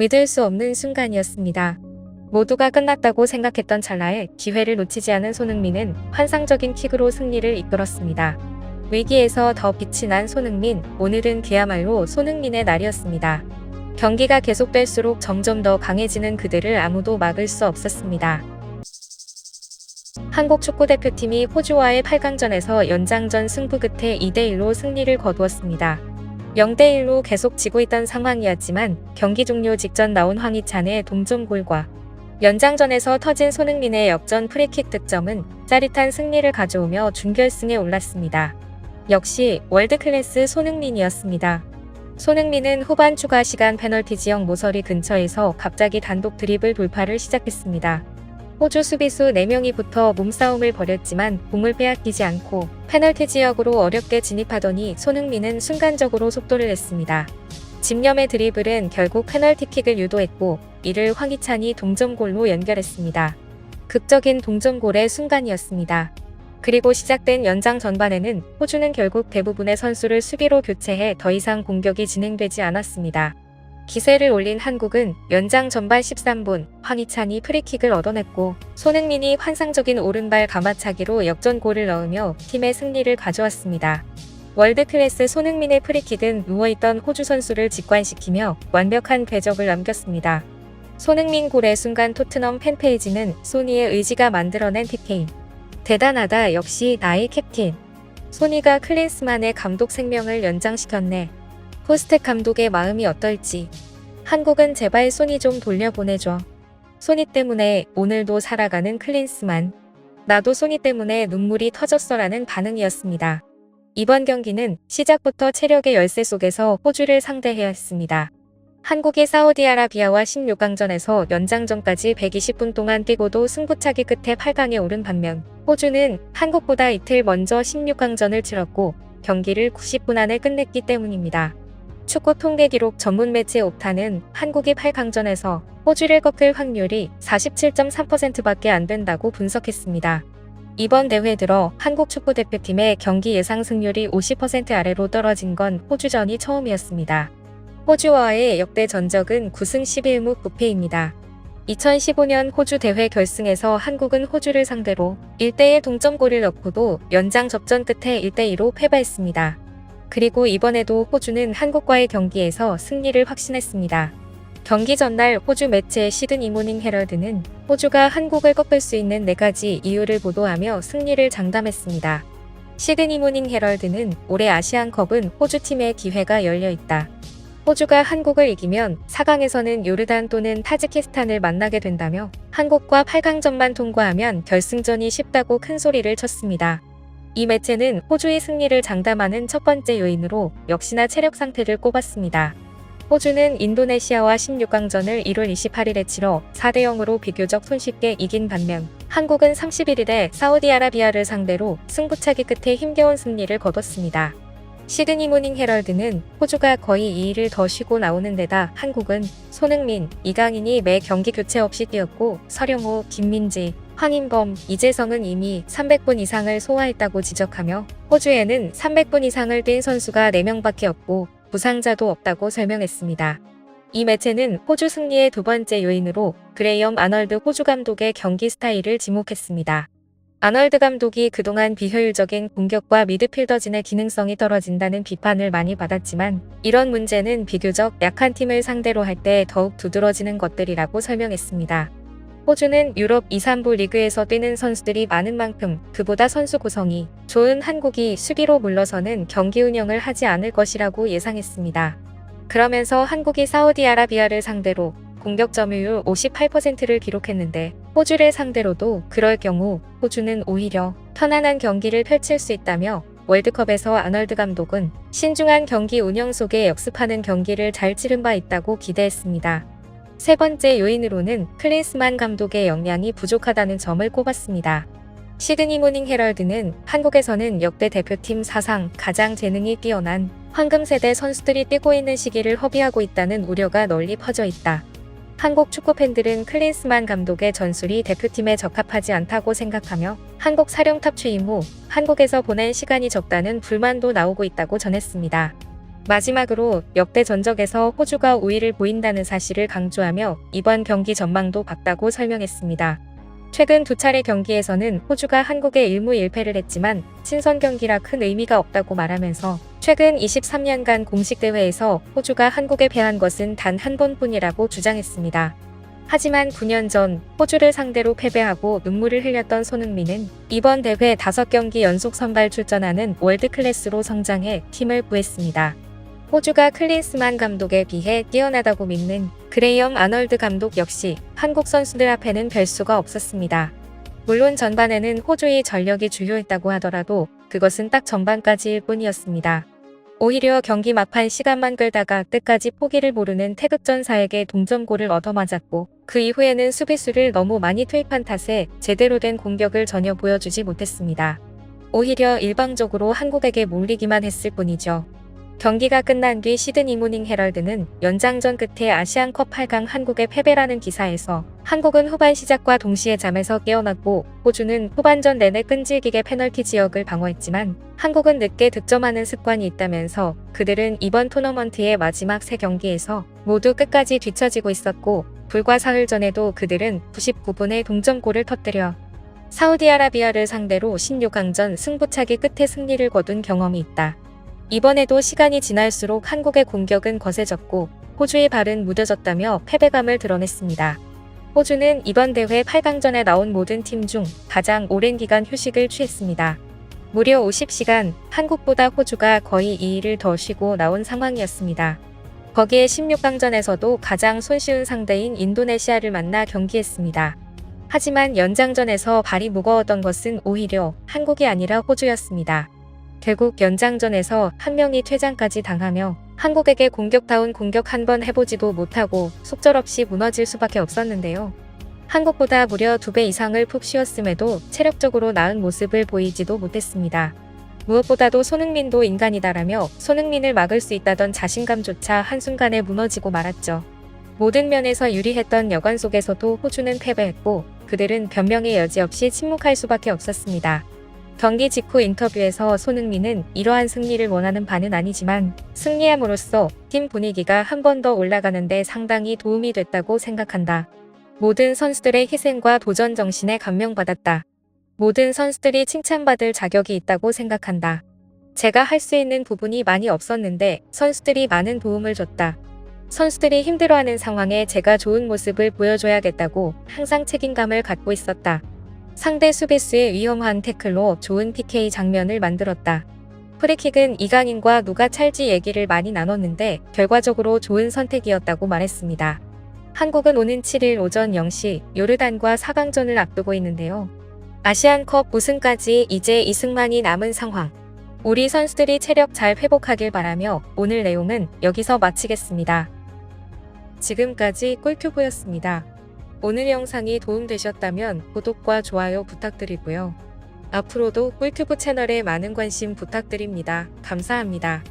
믿을 수 없는 순간이었습니다. 모두가 끝났다고 생각했던 찰나에 기회를 놓치지 않은 손흥민은 환상적인 킥으로 승리를 이끌었습니다. 위기에서 더 빛이 난 손흥민, 오늘은 그야말로 손흥민의 날이었습니다. 경기가 계속될수록 점점 더 강해지는 그들을 아무도 막을 수 없었습니다. 한국 축구대표팀이 호주와의 8강전에서 연장전 승부 끝에 2대1로 승리를 거두었습니다. 0대1로 계속 지고 있던 상황이었지만 경기 종료 직전 나온 황희찬의 동점골과 연장전에서 터진 손흥민의 역전 프리킥 득점은 짜릿한 승리를 가져오며 준결승에 올랐습니다. 역시 월드클래스 손흥민이었습니다. 손흥민은 후반 추가 시간 페널티 지역 모서리 근처에서 갑자기 단독 드리블 돌파를 시작했습니다. 호주 수비수 4명이 붙어 몸싸움을 벌였지만 공을 빼앗기지 않고 페널티 지역으로 어렵게 진입하더니 손흥민은 순간적으로 속도를 냈습니다. 집념의 드리블은 결국 페널티킥을 유도했고 이를 황희찬이 동점골로 연결했습니다. 극적인 동점골의 순간이었습니다. 그리고 시작된 연장 전반에는 호주는 결국 대부분의 선수를 수비로 교체해 더 이상 공격이 진행되지 않았습니다. 기세를 올린 한국은 연장 전반 13분 황희찬이 프리킥을 얻어냈고 손흥민이 환상적인 오른발 가마차기로 역전골을 넣으며 팀의 승리를 가져왔습니다. 월드클래스 손흥민의 프리킥은 누워있던 호주 선수를 직관시키며 완벽한 궤적을 남겼습니다. 손흥민 골의 순간 토트넘 팬페이지는 소니의 의지가 만들어낸 PK. 대단하다 역시 나의 캡틴. 소니가 클린스만의 감독 생명을 연장시켰네. 포스텍 감독의 마음이 어떨지. 한국은 제발 소니 좀 돌려보내줘. 소니 때문에 오늘도 살아가는 클린스만. 나도 소니 때문에 눈물이 터졌어라는 반응이었습니다. 이번 경기는 시작부터 체력의 열세 속에서 호주를 상대해야 했습니다. 한국이 사우디아라비아와 16강전에서 연장전까지 120분 동안 뛰고도 승부차기 끝에 8강에 오른 반면 호주는 한국보다 이틀 먼저 16강전을 치렀고 경기를 90분 안에 끝냈기 때문입니다. 축구 통계 기록 전문 매체 옵타는 한국이 8강전에서 호주를 꺾을 확률이 47.3%밖에 안 된다고 분석했습니다. 이번 대회 들어 한국 축구 대표팀의 경기 예상 승률이 50% 아래로 떨어진 건 호주전이 처음이었습니다. 호주와의 역대 전적은 9승 11무 9패입니다. 2015년 호주 대회 결승에서 한국은 호주를 상대로 1대1 동점골을 넣고도 연장 접전 끝에 1대2로 패배했습니다. 그리고 이번에도 호주는 한국과의 경기에서 승리를 확신했습니다. 경기 전날 호주 매체 시드니 모닝 헤럴드는 호주가 한국을 꺾을 수 있는 4가지 이유를 보도하며 승리를 장담했습니다. 시드니 모닝 헤럴드는 올해 아시안컵은 호주팀의 기회가 열려 있다. 호주가 한국을 이기면 4강에서는 요르단 또는 타지키스탄을 만나게 된다며 한국과 8강전만 통과하면 결승전이 쉽다고 큰 소리를 쳤습니다. 이 매체는 호주의 승리를 장담하는 첫 번째 요인으로 역시나 체력 상태를 꼽았습니다. 호주는 인도네시아와 16강전을 1월 28일에 치러 4대 0으로 비교적 손쉽게 이긴 반면 한국은 31일에 사우디아라비아를 상대로 승부차기 끝에 힘겨운 승리를 거뒀습니다. 시드니 모닝 헤럴드는 호주가 거의 2일을 더 쉬고 나오는 데다 한국은 손흥민, 이강인이 매 경기 교체 없이 뛰었고 서령호, 김민지, 황인범, 이재성은 이미 300분 이상을 소화했다고 지적하며 호주에는 300분 이상을 뛴 선수가 4명밖에 없고 부상자도 없다고 설명했습니다. 이 매체는 호주 승리의 두 번째 요인으로 그레이엄 아널드 호주 감독의 경기 스타일을 지목했습니다. 아널드 감독이 그동안 비효율적인 공격과 미드필더진의 기능성이 떨어진다는 비판을 많이 받았지만 이런 문제는 비교적 약한 팀을 상대로 할 때 더욱 두드러지는 것들이라고 설명했습니다. 호주는 유럽 2, 3부 리그에서 뛰는 선수들이 많은 만큼 그보다 선수 구성이 좋은 한국이 수비로 물러서는 경기 운영을 하지 않을 것이라고 예상했습니다. 그러면서 한국이 사우디아라비아를 상대로 공격 점유율 58%를 기록했는데 호주를 상대로도 그럴 경우 호주는 오히려 편안한 경기를 펼칠 수 있다며 월드컵에서 아널드 감독은 신중한 경기 운영 속에 역습하는 경기를 잘 치른 바 있다고 기대했습니다. 세 번째 요인으로는 클린스만 감독의 역량이 부족하다는 점을 꼽았습니다. 시드니 모닝 헤럴드는 한국에서는 역대 대표팀 사상 가장 재능이 뛰어난 황금 세대 선수들이 뛰고 있는 시기를 허비하고 있다는 우려가 널리 퍼져 있다. 한국 축구 팬들은 클린스만 감독의 전술이 대표팀에 적합하지 않다고 생각하며 한국 사령탑 취임 후 한국에서 보낸 시간이 적다는 불만도 나오고 있다고 전했습니다. 마지막으로 역대 전적에서 호주가 우위를 보인다는 사실을 강조하며 이번 경기 전망도 밝다고 설명했습니다. 최근 두 차례 경기에서는 호주가 한국에 1무 1패를 했지만 친선 경기라 큰 의미가 없다고 말하면서 최근 23년간 공식 대회에서 호주가 한국에 패한 것은 단 한 번뿐이라고 주장했습니다. 하지만 9년 전 호주를 상대로 패배하고 눈물을 흘렸던 손흥민은 이번 대회 5경기 연속 선발 출전하는 월드 클래스로 성장해 팀을 구했습니다. 호주가 클린스만 감독에 비해 뛰어나다고 믿는 그레이엄 아널드 감독 역시 한국 선수들 앞에는 별 수가 없었습니다. 물론 전반에는 호주의 전력이 주요했다고 하더라도 그것은 딱 전반까지일 뿐이었습니다. 오히려 경기 막판 시간만 끌다가 끝까지 포기를 모르는 태극전사에게 동점골을 얻어맞았고 그 이후에는 수비수를 너무 많이 투입한 탓에 제대로 된 공격을 전혀 보여주지 못했습니다. 오히려 일방적으로 한국에게 몰리기만 했을 뿐이죠. 경기가 끝난 뒤 시드니 모닝 헤럴드는 연장전 끝에 아시안컵 8강 한국의 패배라는 기사에서 한국은 후반 시작과 동시에 잠에서 깨어났고 호주는 후반전 내내 끈질기게 페널티 지역을 방어했지만 한국은 늦게 득점하는 습관이 있다면서 그들은 이번 토너먼트의 마지막 세 경기에서 모두 끝까지 뒤처지고 있었고 불과 사흘 전에도 그들은 99분에 동점골을 터뜨려 사우디아라비아를 상대로 16강전 승부차기 끝에 승리를 거둔 경험이 있다. 이번에도 시간이 지날수록 한국의 공격은 거세졌고 호주의 발은 무뎌졌다며 패배감을 드러냈습니다. 호주는 이번 대회 8강전에 나온 모든 팀 중 가장 오랜 기간 휴식을 취했습니다. 무려 50시간 한국보다 호주가 거의 2일을 더 쉬고 나온 상황이었습니다. 거기에 16강전에서도 가장 손쉬운 상대인 인도네시아를 만나 경기했습니다. 하지만 연장전에서 발이 무거웠던 것은 오히려 한국이 아니라 호주였습니다. 결국 연장전에서 한 명이 퇴장까지 당하며 한국에게 공격다운 공격 한 번 해보지도 못하고 속절없이 무너질 수밖에 없었는데요. 한국보다 무려 두 배 이상을 푹 쉬었음에도 체력적으로 나은 모습을 보이지도 못했습니다. 무엇보다도 손흥민도 인간이다라며 손흥민을 막을 수 있다던 자신감조차 한순간에 무너지고 말았죠. 모든 면에서 유리했던 여관 속에서도 호주는 패배했고 그들은 변명의 여지 없이 침묵할 수밖에 없었습니다. 경기 직후 인터뷰에서 손흥민은 이러한 승리를 원하는 바는 아니지만 승리함으로써 팀 분위기가 한 번 더 올라가는데 상당히 도움이 됐다고 생각한다. 모든 선수들의 희생과 도전 정신에 감명받았다. 모든 선수들이 칭찬받을 자격이 있다고 생각한다. 제가 할 수 있는 부분이 많이 없었는데 선수들이 많은 도움을 줬다. 선수들이 힘들어하는 상황에 제가 좋은 모습을 보여줘야겠다고 항상 책임감을 갖고 있었다. 상대 수비수의 위험한 태클로 좋은 PK 장면을 만들었다. 프리킥은 이강인과 누가 찰지 얘기를 많이 나눴는데 결과적으로 좋은 선택이었다고 말했습니다. 한국은 오는 7일 오전 0시 요르단과 4강전을 앞두고 있는데요. 아시안컵 우승까지 이제 2승만이 남은 상황. 우리 선수들이 체력 잘 회복하길 바라며 오늘 내용은 여기서 마치겠습니다. 지금까지 꿀튜브였습니다. 오늘 영상이 도움되셨다면 구독과 좋아요 부탁드리고요. 앞으로도 꿀튜브 채널에 많은 관심 부탁드립니다. 감사합니다.